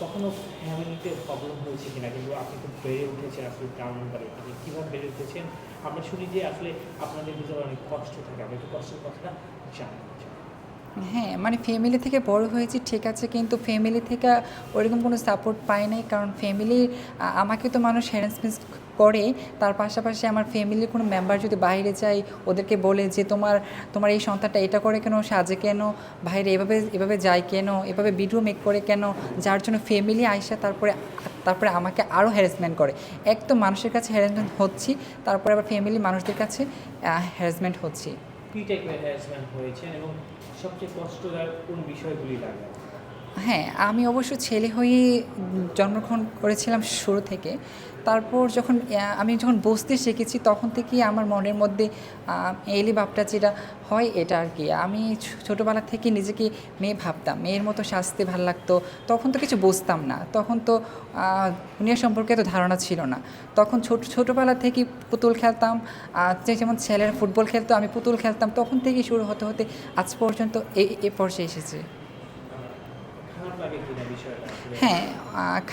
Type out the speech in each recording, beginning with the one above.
কখনো ফ্যামিলিতে প্রবলেম হয়েছে কিনা? কিন্তু আপনি তো বেড়ে উঠেছেন আসলে গ্রাম বাড়ি আপনি কীভাবে বেড়ে উঠেছেন? আমরা শুনি যে আসলে আপনাদের ভিতরে অনেক কষ্ট থাকে। আমি একটু কষ্টের কথাটা জানি হ্যাঁ মানে ফ্যামিলি থেকে বড় হয়েছি, ঠিক আছে, কিন্তু ফ্যামিলি থেকে ওরকম কোনো সাপোর্ট পাই নাই, কারণ ফ্যামিলি আমাকে তো মানুষ হ্যারাসমেন্ট করে, তার পাশাপাশি আমার ফ্যামিলির কোনো মেম্বার যদি বাইরে যায়, ওদেরকে বলে যে তোমার তোমার এই সন্তানটা এটা করে কেন, সাজে কেন, বাইরে এভাবে এভাবে যায় কেন, এভাবে ভিডিও মেক করে কেন, যার জন্য ফ্যামিলি আইসা তারপরে তারপরে আমাকে আরও হ্যারাসমেন্ট করে। এক তো মানুষের কাছে হ্যারাসমেন্ট হচ্ছি, তারপরে আবার ফ্যামিলি মানুষদের কাছে হ্যারাসমেন্ট হচ্ছি। কী টাইপের হ্যারাসমেন্ট হয়েছেন এবং সবচেয়ে কষ্টদায়ক কোন বিষয়গুলি লাগে? হ্যাঁ আমি অবশ্য ছেলে হয়ে জন্মগ্রহণ করেছিলাম শুরু থেকে। তারপর যখন আমি যখন বসতে শিখেছি তখন থেকেই আমার মনের মধ্যে এলি ভাবটা যেটা হয় এটা আর কি। আমি ছোটোবেলা থেকে নিজেকে মেয়ে ভাবতাম, মেয়ের মতো সাজতে ভালো লাগতো, তখন তো কিছু বুঝতাম না। তখন তো দুনিয়া সম্পর্কে এত ধারণা ছিল না। তখন ছোট, ছোটোবেলা থেকেই পুতুল খেলতাম যেমন ছেলেরা ফুটবল খেলতো, আমি পুতুল খেলতাম, তখন থেকেই শুরু হতে হতে আজ পর্যন্ত এ পর্যায়ে এসেছে খারাপ লাগে কিনা বিষয়টা আসলে হ্যাঁ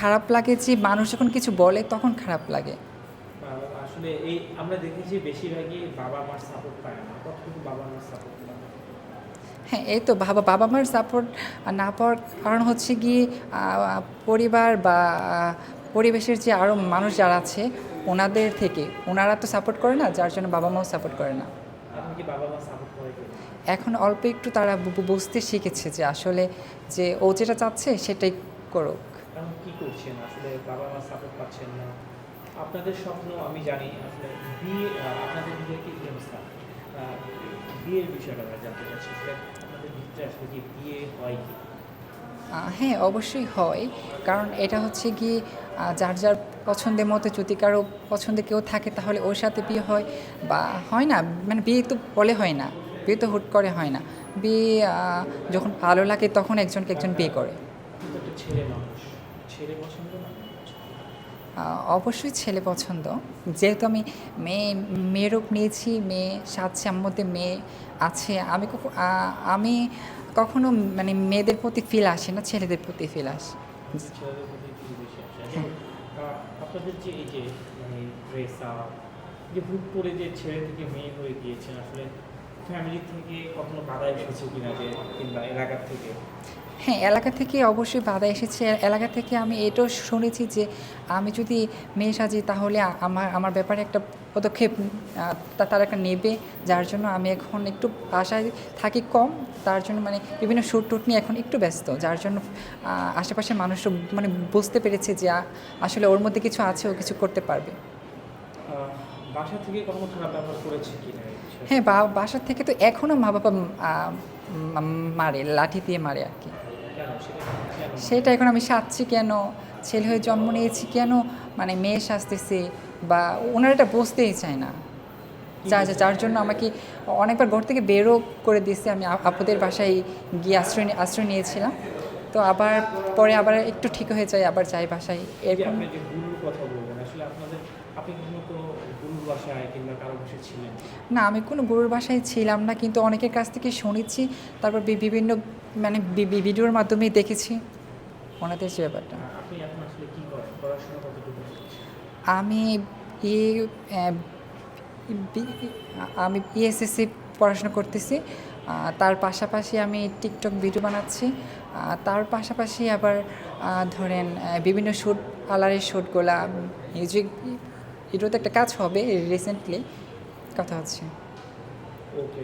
খারাপ লাগে যে মানুষ যখন কিছু বলে তখন খারাপ লাগে। আসলে এই আমরা দেখেছি বেশিরভাগই বাবা মার সাপোর্ট পায় না। কতটুকু বাবা মার সাপোর্ট হ্যাঁ এই তো বাবা বাবা মার সাপোর্ট না পাওয়ার কারণ হচ্ছে গিয়ে পরিবার বা পরিবেশের যে আরও মানুষ যারা আছে ওনাদের থেকে ওনারা তো সাপোর্ট করে না যার জন্য বাবা মাও সাপোর্ট করে না। এখন অল্প একটু তারা বুঝতে শিখেছে যে আসলে যে ও যেটা চাচ্ছে সেটাই করুক। কি করছেন? আসলে বাবা মা সাপোর্ট পাচ্ছেন না। আপনাদের স্বপ্ন আমি জানি আসলে বিয়ে আপনাদের কি বিয়ের বিষয়টা আমরা জানতে চাচ্ছি আপনাদের ভিতরে আসলে কি বিয়ে হয় কি? হ্যাঁ অবশ্যই হয়। কারণ এটা হচ্ছে কি যার যার পছন্দের মতো যদি কারও পছন্দে কেউ থাকে তাহলে ওর সাথে বিয়ে হয় বা হয় না। মানে বিয়ে তো বলে হয় না। বিয়ে তো হুট করে হয় না। বিয়ে যখন ভালো লাগে তখন একজনকে একজন বিয়ে করে। কিন্তু একটা ছেলে মানুষ। ছেলে পছন্দ না অবশ্যই ছেলে পছন্দ। যেহেতু আমি মেয়ে মেয়ে রূপ নিয়েছি মেয়ে সাজছে আমার মধ্যে মেয়ে আছে আমি আমি কখনো মানে মেয়েদের প্রতি ফিল আসে না ছেলেদের প্রতি ফিল আসে। ছেলেদের প্রতি কি বেশি আসে। হ্যাঁ। আপনাদের যে এই যে মানে ড্রেস আপ যে হুট করে যে ছেলে থেকে মেয়ে হয়ে গিয়েছেন আসলে ফ্যামিলি থেকে কখনো বাধা এসেছে কিনা যে কিংবা এলাকার থেকে? হ্যাঁ এলাকা থেকে অবশ্যই বাধা এসেছে। এলাকা থেকে আমি এটাও শুনেছি যে আমি যদি মেয়ে সাজি তাহলে আমার আমার ব্যাপারে একটা পদক্ষেপ তারা একটা নেবে। যার জন্য আমি এখন একটু বাসায় থাকি কম। তার জন্য মানে বিভিন্ন শ্যুট টুট নিয়ে এখন একটু ব্যস্ত। যার জন্য আশেপাশের মানুষ মানে বুঝতে পেরেছে যে আসলে ওর মধ্যে কিছু আছে, ও কিছু করতে পারবে। বাসা থেকে কখনো খারাপ ব্যবহার করেছে কিনা? হ্যাঁ বা বাসার থেকে তো এখনও মা বাবা মারে লাঠি দিয়ে মারে আর কি। সেটা এখন আমি সাজছি কেন? ছেলে হয়ে জন্ম নিয়েছি কেন? মানে মেয়ে সাজতেছে বা ওনারা এটা বুঝতেই চায় না। যা যা- যার জন্য আমাকে অনেকবার ঘর থেকে বেরও করে দিয়েছে। আমি আপুদের বাসায় গিয়ে আশ্রয় আশ্রয় নিয়েছিলাম। তো আবার পরে আবার একটু ঠিক হয়ে যায় আবার যাই বাসায়। এরকম। না আমি কোনো গুরুর বাসায় ছিলাম না কিন্তু অনেকের কাছ থেকে শুনেছি তারপর বিভিন্ন মানে ভিডিওর মাধ্যমেই দেখেছি। ওনাদের যে ব্যাপারটা। করছেন? আমি আমি ইএসএসসি পড়াশোনা করতেছি। তার পাশাপাশি আমি টিকটক ভিডিও বানাচ্ছি। তার পাশাপাশি আবার ধরেন বিভিন্ন শ্যুট পার্লারের শ্যুটগুলা মিউজিক ভিডিওতে একটা কাজ হবে রিসেন্টলি কথা হচ্ছে। ওকে